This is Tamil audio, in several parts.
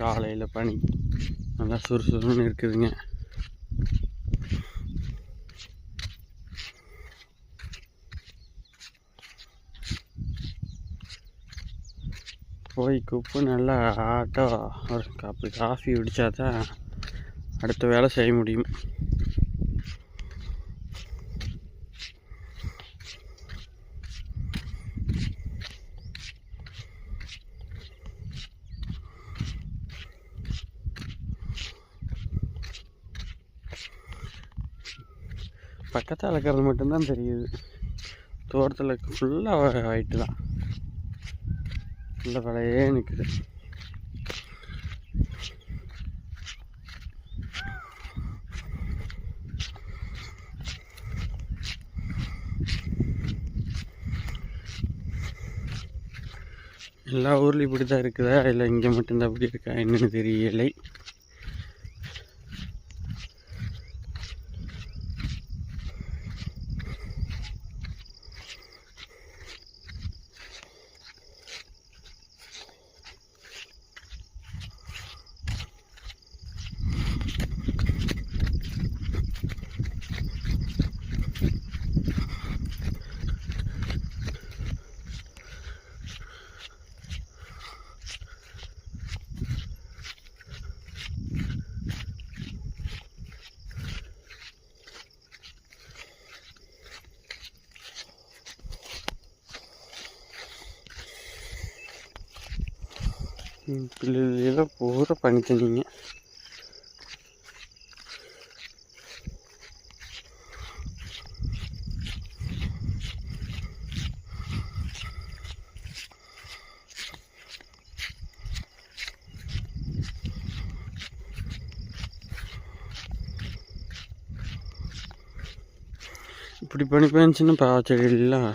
காலையில் பனி. நல்லா சுறுசுறுன்னு இருக்குதுங்க. போய் குப்பு நல்லா ஆட்டோ ஒரு கப்பு காஃபி குடித்தா தான் அடுத்த வேலை செய்ய முடியும். பக்கத்தில் இருக்கிறது மட்டும்தான் தெரியுது. தோட்டத்தில் ஃபுல்லாக ஒயிட்டு தான். ஃபுல்லாக விலையே நிற்குது எல்லா ஊர்லேயும் இப்படி தான் இருக்குதா? இல்லை இங்கே மட்டும்தான் அப்படி இருக்கா? என்னென்னு தெரியலை. பிள்ளைலாம் பூரா பண்ணி இப்படி பண்ணி போயிருந்துச்சுன்னா பாவச்செடியெல்லாம்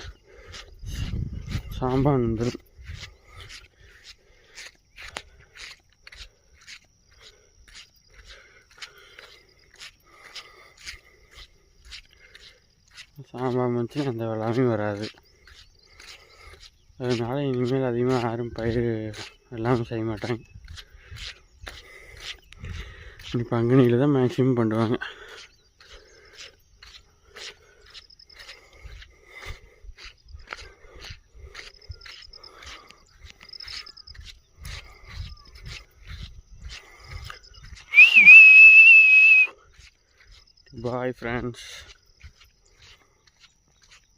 சாம்பான் வந்துடும் சாம்பார் வந்துச்சுன்னா எந்த வெள்ளாமையும் வராது. அதனால இனிமேல் அதிகமாக யாரும் பயிர் எல்லாமே செய்ய மாட்டாங்க. இனி பங்குனியில் தான் மேக்ஸிமம் பண்ணுவாங்க. Bye friends